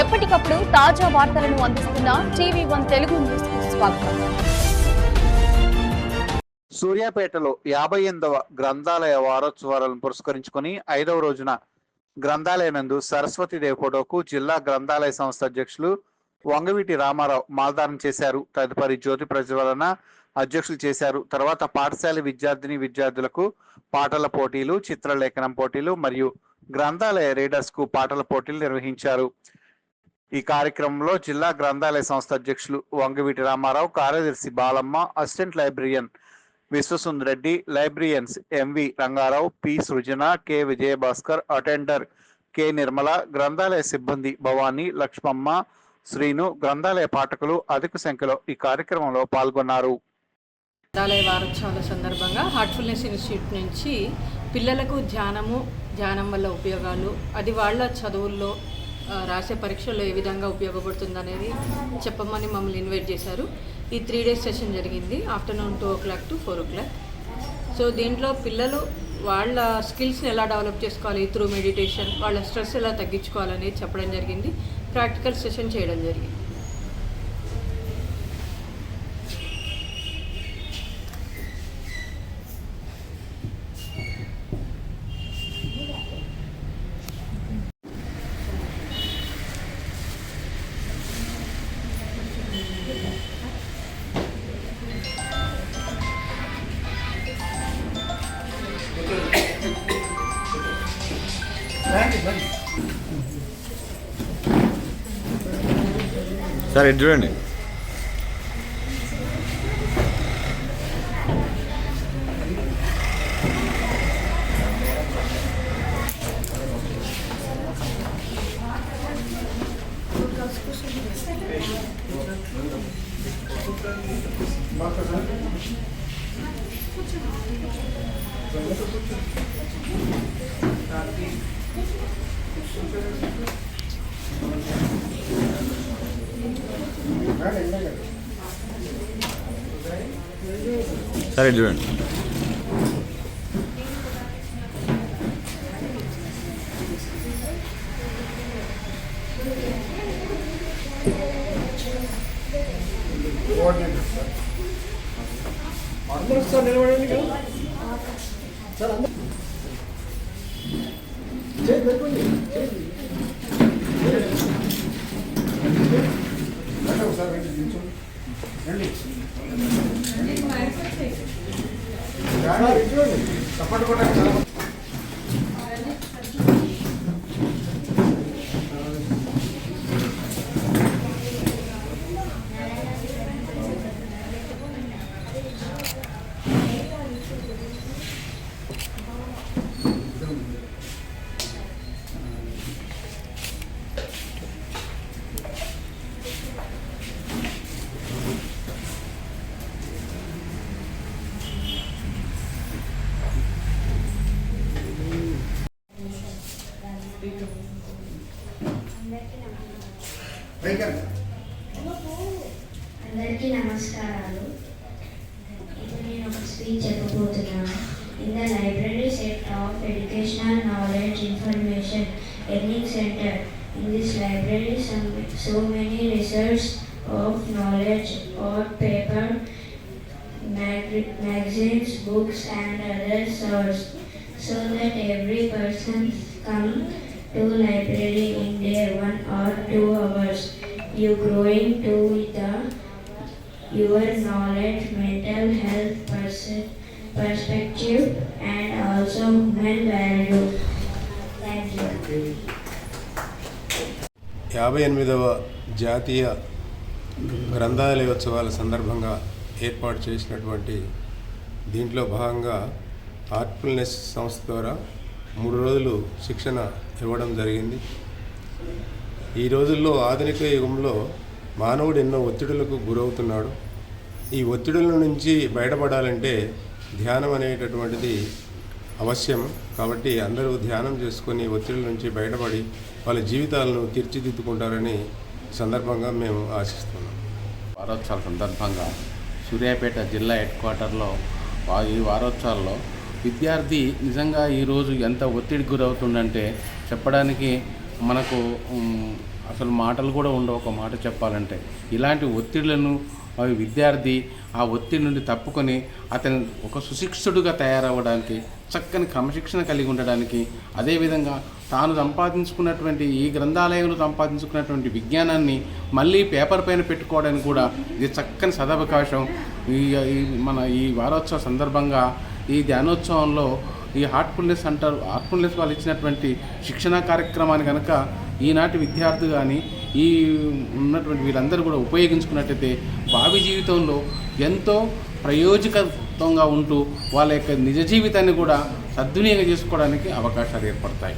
ఎప్పటికప్పుడు తాజా వార్తలను అందిస్తున్న టీవీ వన్ తెలుగు న్యూస్ స్వాగతం. సూర్యాపేటలో యాభై ఎనిమిదవ గ్రంథాలయ వారోత్సవాలను పురస్కరించుకొని ఐదవ రోజున గ్రంథాలయ నందు సరస్వతీదేవి ఫోటోకు జిల్లా గ్రంథాలయ సంస్థ అధ్యక్షులు వంగవీటి రామారావు మాల్దానం చేశారు. తదుపరి జ్యోతి ప్రజ్వలన అధ్యక్షులు చేశారు. తర్వాత పాఠశాల విద్యార్థిని విద్యార్థులకు పాటల పోటీలు చిత్రలేఖనం పోటీలు మరియు గ్రంథాలయ రీడర్స్కు పాటల పోటీలు నిర్వహించారు. ఈ కార్యక్రమంలో జిల్లా గ్రంథాలయ సంస్థ అధ్యక్షులు వంగవీటి రామారావు కార్యదర్శి Balamma assistant librarian Vishwasund Reddy librarians M V Rangarao P Srujana K Vijayabhaskar attender K Nirmala గ్రంథాలయ సిబ్బంది భవానీ లక్ష్మమ్మ శ్రీను గ్రంథాలయ పాఠకులు అధిక సంఖ్యలో ఈ కార్యక్రమంలో పాల్గొన్నారు. గ్రంథాలయ వారోత్సవాల సందర్భంగా హార్ట్ఫుల్నెస్ ఇన్స్టిట్యూట్ నుంచి పిల్లలకు ధ్యానము ధ్యానం వల్ల ఉపయోగాలు అది వాళ్ళ చదువుల్లో రాసే పరీక్షల్లో ఏ విధంగా ఉపయోగపడుతుంది అనేది చెప్పమని మమ్మల్ని ఇన్వైట్ చేశారు. ఈ త్రీ డేస్ సెషన్ జరిగింది afternoon two o'clock to four o'clock. So దీంట్లో పిల్లలు వాళ్ళ స్కిల్స్ని ఎలా డెవలప్ చేసుకోవాలి త్రూ మెడిటేషన్ వాళ్ళ స్ట్రెస్ ఎలా తగ్గించుకోవాలనేది చెప్పడం జరిగింది. ప్రాక్టికల్ సెషన్ చేయడం జరిగింది. సార్ ఇది చూడండి సరే చూడండి. అందరూ సార్ నిలబడండి కదా సార్ అందరూ చేయండి పెట్టుకోండి చేతి రండి ఒకసారి నిల్చోండి. రండి సార్, కొట్టండి అందరికీ నమస్కారాలు. ఇప్పుడు నేను ఒక స్పీచ్ చెప్పబోతున్నాను. In the library set of educational knowledge information earning centre in this library so many research of knowledge are paper magazines, books and other source so that every person come to library You growing to with the your knowledge, mental health, pers- perspective, and also human value. Thank you. యాభై ఎనిమిదవ జాతీయ గ్రంథాలయోత్సవాల సందర్భంగా ఏర్పాటు చేసినటువంటి దీంట్లో భాగంగా ఆర్ట్ఫుల్నెస్ సంస్థ ద్వారా మూడు రోజులు శిక్షణ ఇవ్వడం జరిగింది ఈ రోజుల్లో ఆధునిక యుగంలో మానవుడు ఎన్నో ఒత్తిడులకు గురవుతున్నాడు. ఈ ఒత్తిడుల నుంచి బయటపడాలంటే ధ్యానం అనేటటువంటిది అవశ్యం. కాబట్టి అందరూ ధ్యానం చేసుకొని ఒత్తిడి నుంచి బయటపడి వాళ్ళ జీవితాలను తీర్చిదిద్దుకుంటారని సందర్భంగా మేము ఆశిస్తున్నాం. వారోత్సవాల సందర్భంగా సూర్యాపేట జిల్లా హెడ్ క్వార్టర్లో ఈ వారోత్సవాల్లో విద్యార్థి నిజంగా ఈరోజు ఎంత ఒత్తిడికి గురవుతుందంటే చెప్పడానికి మనకు అసలు మాటలు కూడా ఉండవు ఒక మాట చెప్పాలంటే. ఇలాంటి ఒత్తిళ్ళను విద్యార్థి ఆ ఒత్తిడి నుండి తప్పుకొని అతను ఒక సుశిక్షుడుగా తయారవ్వడానికి చక్కని క్రమశిక్షణ కలిగి ఉండడానికి అదేవిధంగా తాను సంపాదించుకున్నటువంటి ఈ గ్రంథాలయంలో సంపాదించుకున్నటువంటి విజ్ఞానాన్ని మళ్ళీ పేపర్ పైన పెట్టుకోవడానికి కూడా ఇది చక్కని సదవకాశం. ఈ మన ఈ వారోత్సవ సందర్భంగా ఈ ధ్యానోత్సవంలో ఈ హార్ట్ఫుల్నెస్ అంటారు. హార్ట్ఫుల్నెస్ వాళ్ళు ఇచ్చినటువంటి శిక్షణా కార్యక్రమాన్ని కనుక ఈనాటి విద్యార్థి కానీ ఈ ఉన్నటువంటి వీళ్ళందరూ కూడా ఉపయోగించుకున్నట్టయితే భావి జీవితంలో ఎంతో ప్రయోజకత్వంగా ఉంటూ వాళ్ళ యొక్క నిజ జీవితాన్ని కూడా సద్వినియోగం చేసుకోవడానికి అవకాశాలు ఏర్పడతాయి.